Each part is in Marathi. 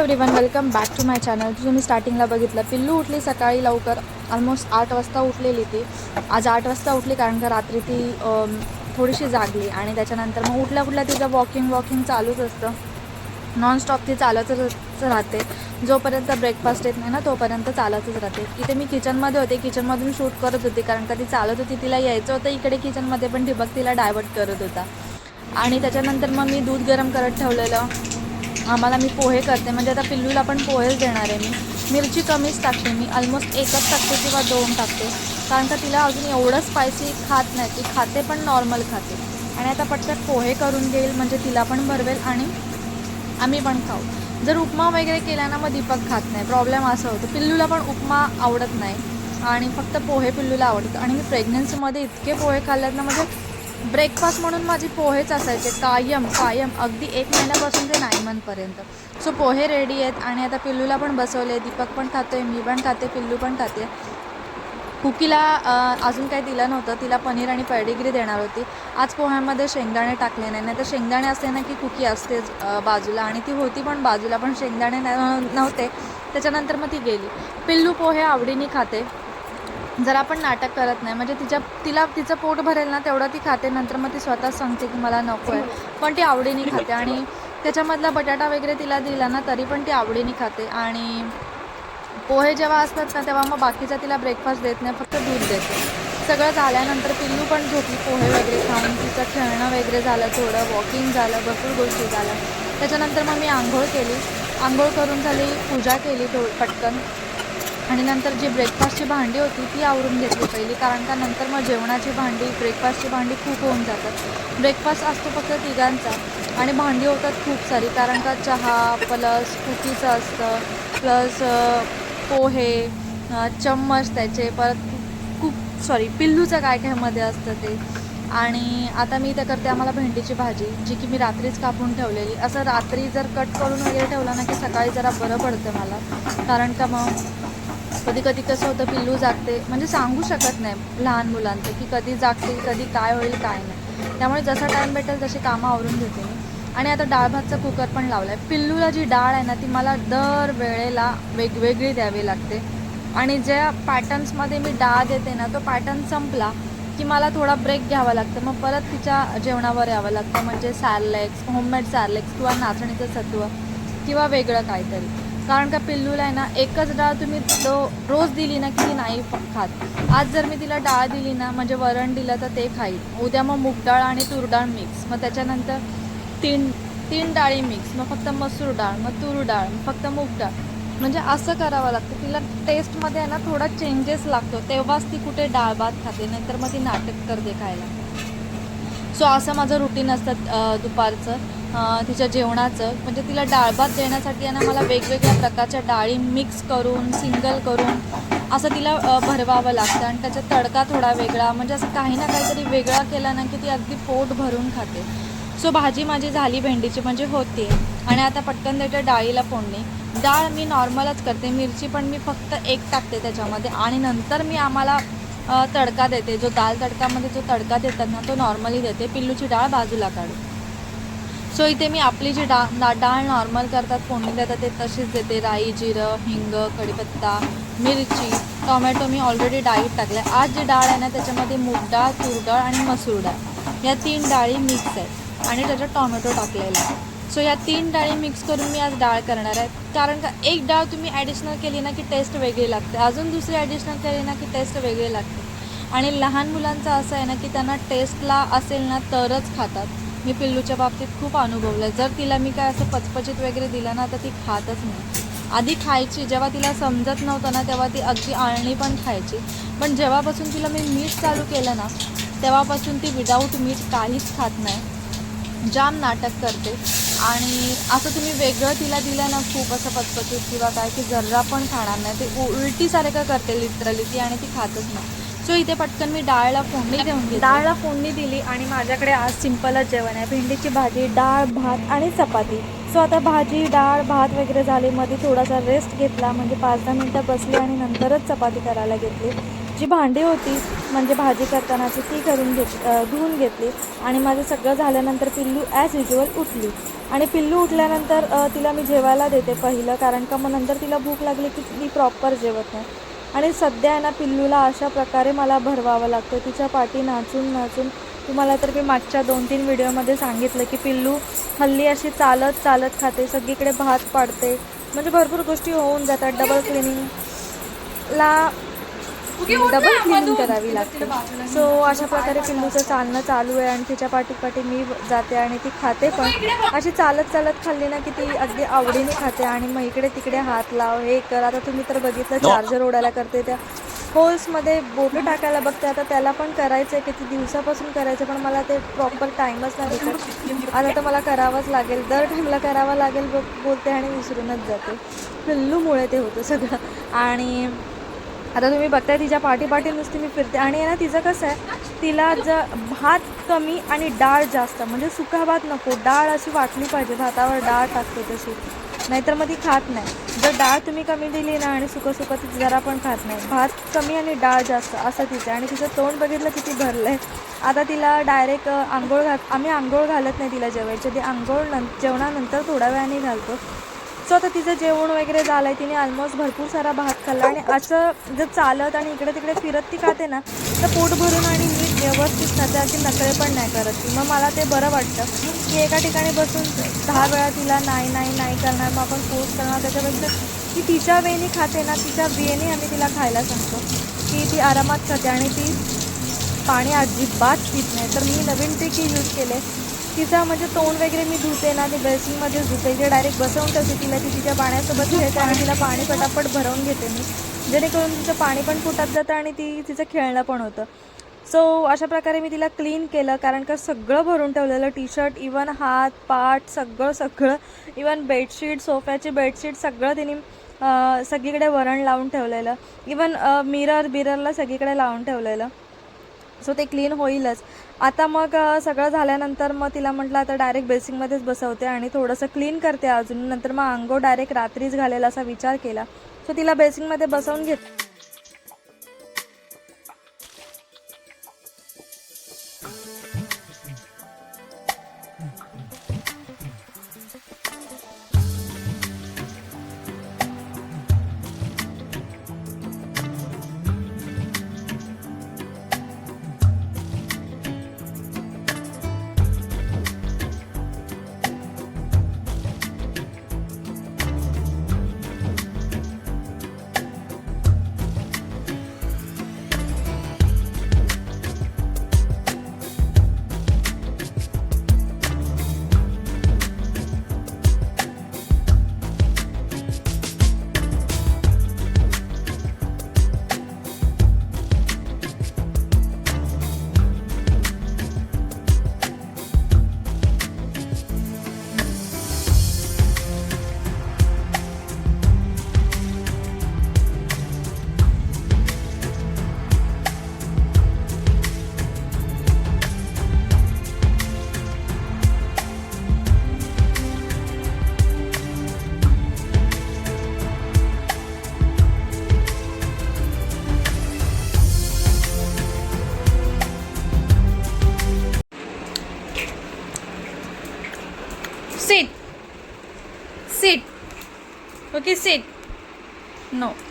Everyone welcome back to my channel तुम्ही स्टार्टिंगला बघितलं. पिल्लू उठली सकाळी लवकर. ऑलमोस्ट आठ वाजता उठलेली ती. आज आठ वाजता उठली कारण का रात्री ती थोडीशी जागली आणि त्याच्यानंतर मग उठल्या कुठल्या तिचं वॉकिंग वॉकिंग चालूच असतं. नॉनस्टॉप ती चालतच राहते. जोपर्यंत ब्रेकफास्ट येत नाही ना तोपर्यंत चालतच राहते. इथे मी किचनमध्ये होते. किचनमधून शूट करत होती कारण का ती चालत होती. तिला यायचं होतं इकडे किचनमध्ये पण ठिबक तिला डायवर्ट करत होता. आणि त्याच्यानंतर मग मी दूध गरम करत ठेवलेलं. आम्हाला मी पोहे करते. म्हणजे आता पिल्लूला पण पोहेच देणार आहे मी. मिरची कमीच टाकते मी. ऑलमोस्ट एकच टाकते किंवा दोन टाकते. कारण का तिला अजून एवढं स्पायसी खात नाही. ती खाते पण नॉर्मल खाते. आणि आता पटकन पोहे करून घेईल. म्हणजे तिला पण भरवेल आणि आम्ही पण खाऊ. जर उपमा वगैरे केला ना मग दीपक खात नाही. प्रॉब्लेम असं होतं. पिल्लूला पण उपमा आवडत नाही. आणि फक्त पोहे पिल्लूला आवडतं आणि मी प्रेग्नन्सीमध्ये इतके पोहे खाल्ल्यात ना म्हणजे ब्रेकफास्ट म्हणून माझी पोहेच असायचे. कायम कायम. अगदी एक महिन्यापासून ते नाईन मंथपर्यंत. सो पोहे रेडी आहेत आणि आता पिल्लूला पण बसवले. दीपक पण खातोय मी पण खाते पिल्लू पण खाते. कुकीला अजून काही दिलं नव्हतं. तिला पनीर आणि पेडिग्री देणार होती. आज पोह्यामध्ये शेंगदाणे टाकले नाही. नाही तर शेंगदाणे असले ना की कुकी असतेच बाजूला. आणि ती होती पण बाजूला पण शेंगदाणे न- नव्हते. त्याच्यानंतर मग ती गेली. पिल्लू पोहे आवडीने खाते. जर आपण नाटक करत नाही म्हणजे तिच्या तिला तिचं पोट भरेल ना तेवढं ती खाते नंतर मग ती स्वतःच सांगते की मला नको आहे. पण ती आवडीने खाते आणि त्याच्यामधला बटाटा वगैरे तिला दिला ना तरी पण ती आवडीने खाते. आणि पोहे जेव्हा असतात ना तेव्हा मग बाकीचा तिला ब्रेकफास्ट देत नाही फक्त दूध देते. सगळं झाल्यानंतर पिल्लू पण झोपली पोहे वगैरे खाऊन. तिचं खेळणं वगैरे झालं थोडं वॉकिंग झालं भरपूर गोष्टी झाल्या. त्याच्यानंतर मग मी आंघोळ केली. आंघोळ करून झाली पूजा केली थो पटकन. आणि नंतर जी ब्रेकफास्टची भांडी होती ती आवरून घेतली पहिली. कारण का नंतर मग जेवणाची भांडी ब्रेकफास्टची भांडी खूप होऊन जातात. ब्रेकफास्ट असतो फक्त तिघांचा आणि भांडी होतात खूप सारी. कारण का चहा प्लस कुकीचं असतं प्लस पोहे चम्मच त्याचे परत खूप सॉरी पिल्लूचं काय काय मध्ये असतं ते. आणि आता मी इथं करते आम्हाला भेंडीची भाजी जी की मी रात्रीच कापून ठेवलेली. असं रात्री जर कट करून वगैरे ठेवलं ना की सकाळी जरा बरं पडतं मला. कारण का मग कधी कधी कसं होतं पिल्लू जागते. म्हणजे सांगू शकत नाही लहान मुलांचं की कधी जागतील कधी काय होईल काय नाही. त्यामुळे जसा टाईम भेटेल तशी कामं आवरून घेते मी. आणि आता डाळ भातचा कुकर पण लावला आहे पिल्लूला जी डाळ आहे ना ती मला दर वेळेला वेगवेगळी द्यावी लागते. आणि ज्या पॅटर्न्समध्ये मी डाळ देते ना तो पॅटर्न संपला की मला थोडा ब्रेक घ्यावा लागतं. मग परत तिच्या जेवणावर यावं लागतं. म्हणजे सॅरलेक्स होममेड सॅरलेक्स किंवा नाचणीचं सत्व किंवा वेगळं काहीतरी. कारण का पिल्लूला आहे ना एकच डाळ तुम्ही दो रोज दिली ना की ती नाही खात. आज जर मी तिला डाळ दिली ना म्हणजे वरण दिलं तर ते खाईल. उद्या मग मूग डाळ आणि तूर डाळ मिक्स मग त्याच्यानंतर तीन तीन डाळी मिक्स मग फक्त मसूर डाळ मग तूर डाळ मग फक्त मूग डाळ. म्हणजे असं करावं लागतं. तिला टेस्टमध्ये आहे ना थोडा चेंजेस लागतो. तेव्हाच ती कुठे डाळ भात खाते नाहीतर मग ती नाटक करते खायला. सो असं माझं रुटीन असतं दुपारचं. तिच्या जेवणाचं. म्हणजे तिला डाळ भात देण्यासाठी आणि मला वेगवेगळ्या प्रकारच्या डाळी मिक्स करून सिंगल करून असं तिला भरवावं लागतं. आणि त्याचा तडका थोडा वेगळा. म्हणजे असं काही ना काहीतरी वेगळा केला ना की ती अगदी पोट भरून खाते. सो भाजी माझी झाली भेंडीची म्हणजे होते. आणि आता पटकन देते डाळीला फोडणे. डाळ मी नॉर्मलच करते. मिरची पण मी फक्त एक टाकते त्याच्यामध्ये. आणि नंतर मी आम्हाला तडका देते. जो दाल तडकामध्ये जो तडका देतात ना तो नॉर्मली देते. पिल्लूची डाळ बाजूला काढू सो इथे मी आपली जी डाळ डाळ नॉर्मल करतात फोडणी देतात ते तशीच देते. राई जिरं हिंग कढीपत्ता मिरची टोमॅटो मी ऑलरेडी डाळीत टाकले आज जी डाळ आहे ना त्याच्यामध्ये मूग डाळ तूर डाळ आणि मसूर डाळ. या तीन डाळी मिक्स आहेत. आणि त्याच्यात टोमॅटो टाकलेला आहे. सो या तीन डाळी मिक्स करून मी आज डाळ करणार आहे. कारण का एक डाळ तुम्ही ॲडिशनल केली ना की टेस्ट वेगळी लागते. अजून दुसरी ॲडिशनल केली ना की टेस्ट वेगळी लागते. आणि लहान मुलांचं असं आहे ना की त्यांना टेस्टला असेल ना तरच खातात. मी पिल्लूच्या बाबतीत खूप अनुभवलं आहे जर तिला मी काय असं पचपचित वगैरे दिलं ना तर ती खातच नाही. आधी खायची जेव्हा तिला समजत नव्हतं ना तेव्हा ती अगदी आळणी पण खायची. पण जेव्हापासून तिला मी मीठ चालू केलं ना तेव्हापासून ती विदाऊट मीठ काहीच खात नाही. जाम नाटक करते. आणि असं तुम्ही वेगळं तिला दिलं ना खूप असं पचपचीत किंवा काय की जर्रा पण खाणार नाही. ते उ- उलटीसारखं करते लिटरली ती आणि ती खातच नाही. सो इथे पटकन मी डाळला फोडणी देऊन घेतली डाळला फोडणी दिली आणि माझ्याकडे आज सिंपलच जेवण आहे. भेंडीची भाजी डाळ भात आणि चपाती. सो आता भाजी डाळ भात वगैरे झाली. मध्ये थोडासा रेस्ट घेतला. म्हणजे पाच दहा मिनटं बसली आणि नंतरच चपाती करायला घेतली. जी भांडी होती म्हणजे भाजी करतानाची ती करून घेत धुवून घेतली. आणि माझं सगळं झाल्यानंतर पिल्लू ॲज युजुअल उठली. आणि पिल्लू उठल्यानंतर तिला मी जेवायला देते पहिलं. कारण का मग नंतर तिला भूक लागली की मी प्रॉपर जेवत नाही. आणि सध्या आहे ना पिल्लूला अशा प्रकारे मला भरवावं लागतं. तिच्या पाठी नाचून नाचून तुम्हाला तर मी मागच्या दोन तीन व्हिडिओमध्ये सांगितलं की पिल्लू हल्ली अशी चालत चालत खाते सगळीकडे भात पाडते. म्हणजे भरपूर गोष्टी होऊन जातात डबल क्लिनिंगला डबल क्लिनिंग करावी लागते. सो अशा प्रकारे पिल्लूचं चालणं चालू आहे आणि तिच्या पाठी पाठी मी जाते आणि ती खाते पण अशी चालत चालत खाल्ली ना की ती अगदी आवडीने खाते आणि मग इकडे तिकडे हात लाव हे कर. आता तुम्ही तर बघितलं चार्जर ओढायला करते त्या होल्समध्ये बोटं टाकायला बघते. आता त्याला पण करायचं आहे किती दिवसापासून करायचं पण मला ते प्रॉपर टाईमच नाही भेटत. आता तर मला करावंच लागेल. दर टाईमला करावं लागेल बो- बोलते आणि विसरूनच जाते. पिल्लूमुळे ते होतं सगळं. आणि आता तुम्ही बघताय तिच्या पाठी पाठी नुसती मी फिरते. आणि आहे ना तिचं कसं आहे तिला ज भात कमी आणि डाळ जास्त म्हणजे सुका भात नको डाळ अशी वाटली पाहिजे भातावर डाळ टाकते तशी. नाहीतर मग ती खात नाही. जर डाळ तुम्ही कमी दिली ना आणि सुकं सुकं ती जरा पण खात नाही. भात कमी आणि डाळ जास्त असं तिचं. आणि तिचं तोंड बघितलं किती भरलं आहे आता तिला डायरेक्ट आंघोळ घात आम्ही आंघोळ घालत नाही तिला जेवायच्या ती आंघोळ नं जेवणानंतर थोड्या वेळाने घालतो. सो आता तिचं जेवण वगैरे झालं आहे तिने ऑलमोस्ट भरपूर सारा भात खाल्ला आणि असं जर चालत आणि इकडे तिकडे फिरत ती खाते ना तर पोट भरून आणि नीट व्यवस्थित खाते अशी नकळे पण नाही करत. ती मग मला ते बरं वाटतं की एका ठिकाणी बसून दहा वेळा तिला नाही नाही नाही करणार मग आपण फोर्स करणार. त्याच्यापेक्षा ती तिच्या वेनी खाते ना तिच्या वेने आम्ही तिला खायला सांगतो. की ती आरामात खाते आणि ती पाणी अजिबात पित नाही. तर मी नवीन ट्रिक यूज केले. तिचं म्हणजे तोंड वगैरे मी धुते ना ते बेसिनमध्येच धुते. ते डायरेक्ट बसवून ठेवते तिला ती तिच्या पाण्यासोबत खेळते आणि तिला पाणी पटापट भरवून घेते मी. जेणेकरून तिचं पाणी पण फुटत जातं आणि ती तिचं खेळणं पण होतं. सो अशा प्रकारे मी तिला क्लीन केलं कारण का सगळं भरून ठेवलेलं टी शर्ट इवन हात पाठ सगळं सगळं इवन बेडशीट सोफ्याची बेडशीट सगळं तिने सगळीकडे वरण लावून ठेवलेलं. इवन मिरर बिररला सगळीकडे लावून ठेवलेलं. सो ते क्लीन होईलच. आता मग सगळं झाल्यानंतर मग तिला म्हटलं आता डायरेक्ट बेसिंगमध्येच बसवते आणि थोडंसं क्लीन करते अजून. नंतर मग अंगो डायरेक्ट रात्रीच घालेला असा विचार केला. सो तिला बेसिंगमध्ये बसवून घेत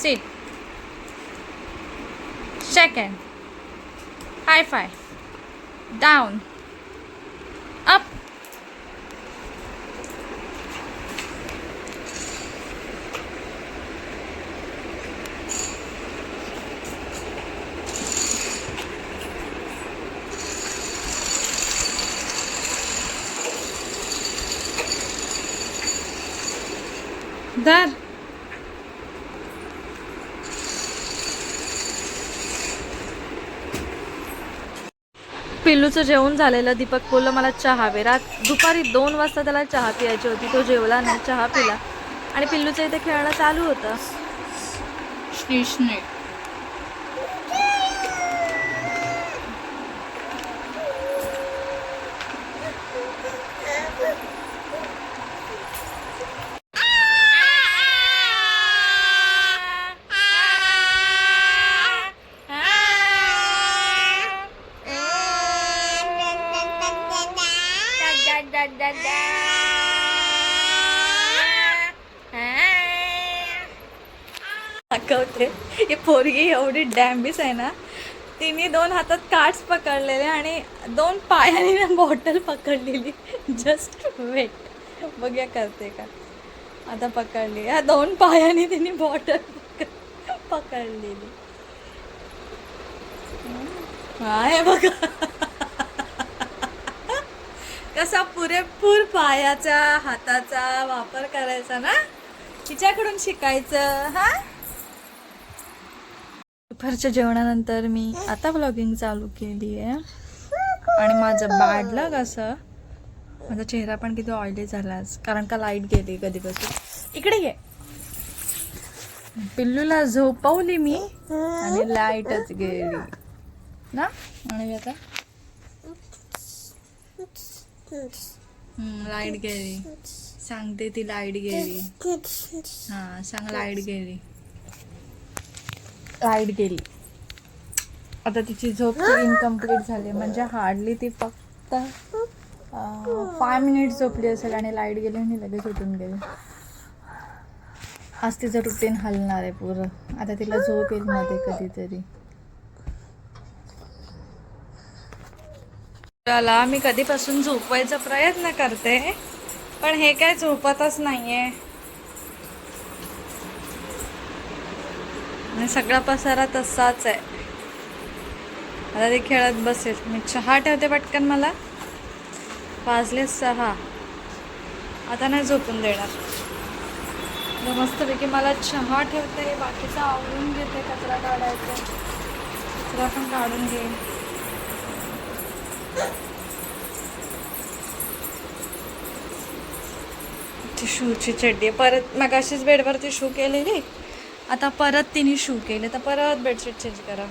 sit. Second. High five. Down. Up. धर पिल्लूचं जेवण झालेलं दीपक बोललं मला चहा हवे. रात दुपारी दोन वाजता त्याला चहा प्यायची होती. तो जेवला नाही चहा पिला. आणि पिल्लूचं इथे खेळणं चालू होतं. स्टेशनरी पोरगी एवढी डॅम्बिस आहे ना तिने दोन हातात कार्ड्स पकडलेले आणि दोन पायाने ना बॉटल पकडलेली. जस्ट वेट बघ्या करते का? आता पकडली. ह्या दोन पायाने तिने बॉटल पकडलेली. आहे बघा. कसा पुरेपूर पायाचा हाताचा वापर करायचा ना? तिच्याकडून शिकायचं हा? दुपारच्या जेवणानंतर मी आता ब्लॉगिंग चालू केली आहे आणि माझं बॅडला कसं माझा चेहरा पण किती ऑइली झाला कारण का लाइट गेली कधीपासून? इकडे ये. पिल्लूला झोपवली मी आणि लाईटच गेली. ना? आणि आता लाइट गेली. सांगते ती लाइट गेली. हा सांग लाइट गेली. लाइट गेली. आता तिची झोप इनकम्प्लीट झाली. म्हणजे हार्डली ती फक्त फाय मिनिट झोपली असेल आणि लाइट गेली आणि लगेच उठून गेली. आज तिचं रुटीन हलणार आहे पुरं. आता तिला झोप येईल मध्ये कधीतरी. त्याला मी कधीपासून झोपवायचा प्रयत्न करते पण हे काय झोपतच नाहीये. आणि सगळा पसारा तसाच आहे. आता ते खेळत बसेल. मी चहा ठेवते पटकन मला. वाजले सहा. आता नाही झोपून देणार. मस्तपैकी मला चहा ठेवते. बाकीचं आवडून घेते कचरा काढायचा. कचरा पण काढून घे शूची चड्डी आहे. परत मग अशीच बेडवरती शू केलेली. आता परत तिने शू केले. तर परत बेडशीट चेंज करा.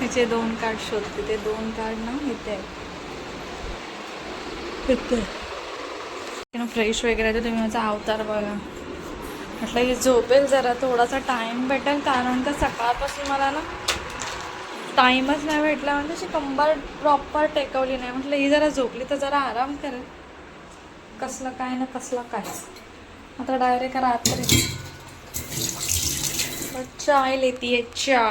तिचे दोन कार्ड शोधते ते दोन कार्ड ना इथे. आहे फ्रेश वगैरे तर तुम्ही माझा अवतार बघा. म्हटलं ही झोपेल जरा थोडासा टाइम भेटेल कारण का सकाळपासून मला ना टाईमच नाही भेटला. म्हणजे अशी कंबर प्रॉपर टेकवली नाही. म्हटलं ही जरा झोपली तर जरा आराम करेल. कसलं काय ना कसलं काय. आता डायरेक्ट रात्री. चाय लेती चाय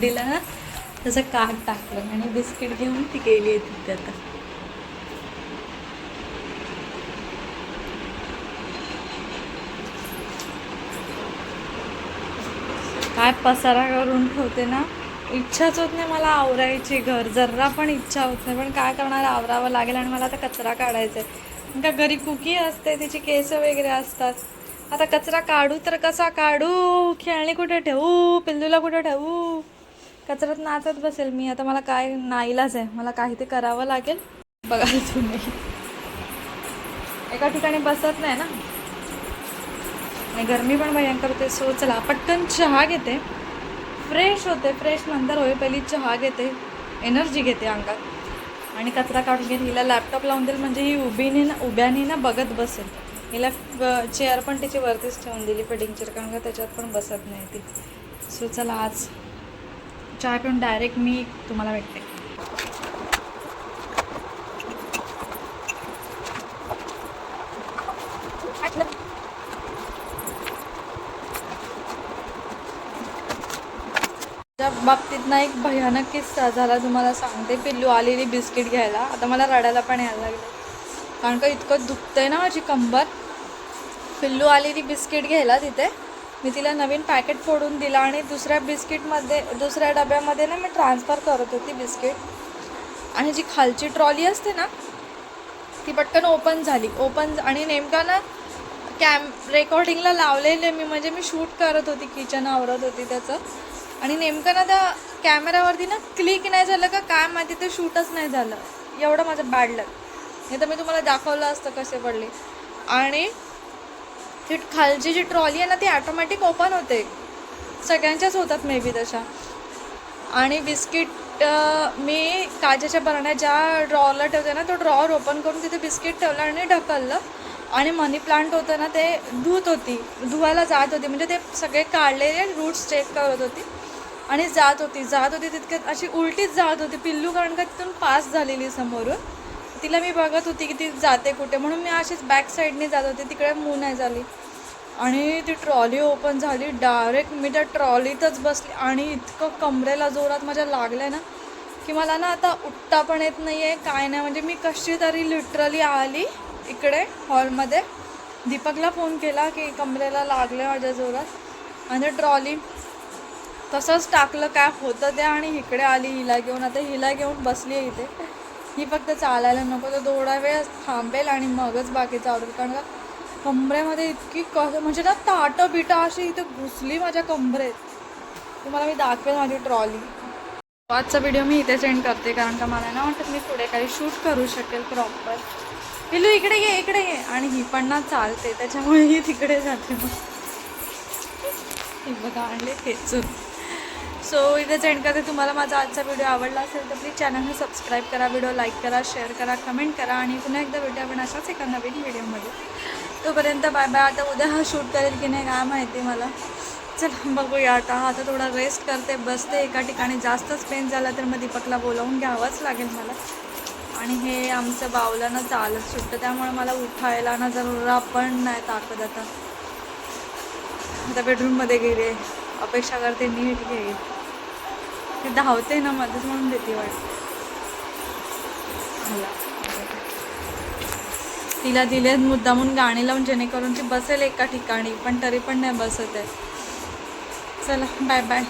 दिला ना तसं काट टाकलं. आणि बिस्किट घेऊन ती गेली आहे तिथे आता. काय पसारा करून ठेवते ना? इच्छाच होत नाही मला आवरायची घर. जर्रा पण इच्छा होत नाही. पण काय करणार? आवरावं लागेल आणि मला आता कचरा काढायचा आहे का घरी कुकी असते तिची केस वगैरे असतात. आता कचरा काढू तर कसा काढू? खेळणी कुठे ठेवू? पिल्लूला कुठे ठेवू? कचऱ्यात नाचत बसेल. मी आता मला काय नाईलाच आहे मला काही ते करावं लागेल. बघा तुम्ही. एका ठिकाणी बसत नाही ना. आणि गरमी पण भयंकर होते. सो चला पटकन चहा घेते. फ्रेश होते फ्रेश नंतर होईल. पहिली चहा घेते एनर्जी घेते अंगात. आणि कचरा काढून घेते. हिला लॅपटॉप लावून देईल म्हणजे ही उभीने ना उभ्याने ना बघत बसेल. हिला चेअर पण तिची वरतीच ठेवून दिली फिटिंग चेअर कारण का त्याच्यात पण बसत नाही ती. सो चला आज चहा पिऊन डायरेक्ट मी तुम्हाला भेटते. बाबतीत ना एक भयानक किस्सा झाला तुम्हाला सांगते. पिल्लू आलेली बिस्किट घ्यायला. आता मला रडायला पण यायला लागलं कारण का इतकं दुखतंय ना माझी कंबर. पिल्लू आलेली बिस्किट घ्यायला तिथे. मी तिला नवीन पॅकेट फोडून दिला आणि दुसऱ्या बिस्किटमध्ये दुसऱ्या डब्यामध्ये ना मी ट्रान्सफर करत होती बिस्किट आणि जी खालची ट्रॉली असते ना ती पटकन ओपन झाली. ओपन आणि नेमका ना कॅम रेकॉर्डिंगला लावलेले मी म्हणजे मी शूट करत होती किचन आवरत होती त्याचं. आणि नेमकं ना त्या कॅमेरावरती ना क्लिक नाही झालं का काय माहिती ते शूटच नाही झालं. एवढं माझं बॅड लक नाही तर मी तुम्हाला दाखवलं असतं कसे पडले. आणि ही खालची जी ट्रॉली आहे ना ती ॲटोमॅटिक ओपन होते. सगळ्यांच्याच होतात मे बी तशा. आणि बिस्किट मी काचेच्या बरण्या ज्या ड्रॉवरला ठेवते ना तो ड्रॉवर ओपन करून तिथे बिस्किट ठेवलं आणि ढकललं. आणि मनी प्लांट होतं ना ते धुत होती. धुवायला जात होती. म्हणजे ते सगळे काढलेले रूट्स चेक करत होती. आणि जात होती. जात होती तितक्यात अशी उलटीच जात होती. पिल्लू कारण का तिथून पास झालेली समोरून. तिला मी बघत होती की ती जाते कुठे. म्हणून मी अशीच बॅक साईडने जात होते. तिकडे मूव नाही झाली. आणि ती ट्रॉली ओपन झाली. डायरेक्ट मी त्या ट्रॉलीतच बसली. आणि इतकं कमरेला जोरात माझ्या लागलं आहे ना की मला ना आता उठता पण येत नाही आहे काय नाही. म्हणजे मी कशी तरी लिटरली आली इकडे हॉलमध्ये दीपकला फोन केला की कमरेला लागलं माझ्या जोरात. आणि ट्रॉली तसंच टाकलं. काय होतं ते आणि इकडे आली. हिला घेऊन. आता हिला घेऊन बसली आहे इथे. ही फक्त चालायला नको तर थोडा वेळ थांबेल आणि मगच बाकीचं आवडेल कारण का कमरेमध्ये इतकी क म्हणजे ना ताटं बिटं अशी इथे घुसली माझ्या कमरेत. तुम्हाला मी दाखवेल माझी ट्रॉली आजचा व्हिडिओ मी इथे सेंड करते कारण का मला ना वाटत मी पुढे काही शूट करू शकेल प्रॉपर पिलू इकडे ये इकडे ये. आणि ही पण ना चालते त्याच्यामुळे ही तिकडे जाते मग. बघा आणले खेचून. सो इथेच एंड करते तुम्हाला माझा आजचा व्हिडिओ आवडला असेल तर प्लीज चॅनलला सबस्क्राईब करा व्हिडिओ लाईक करा शेअर करा कमेंट करा आणि पुन्हा एकदा भेटू आपण अशाच एका नवीन व्हिडिओमध्ये तोपर्यंत बाय बाय आता उद्या हा शूट करेल की नाही काय माहिती मला. चला बघूया आता. आता थोडा रेस्ट करते बसते. एका ठिकाणी जास्तच पेन झाला तर मग दीपकला बोलावून घ्यावंच लागेल मला. आणि हे आमचं बावलानं चालत सुटतं त्यामुळे मला उठायला ना जरा पण नाही ताकद आता. आता बेडरूममध्ये गेले अपेक्षा करते नीट घेईल ती धावते ना मध्येच म्हणून देते वाटत तिला दिले मुद्दामून गाणी लावून जेणेकरून ती बसेल एका ठिकाणी पण तरी पण नाही बसत आहे. चला बाय बाय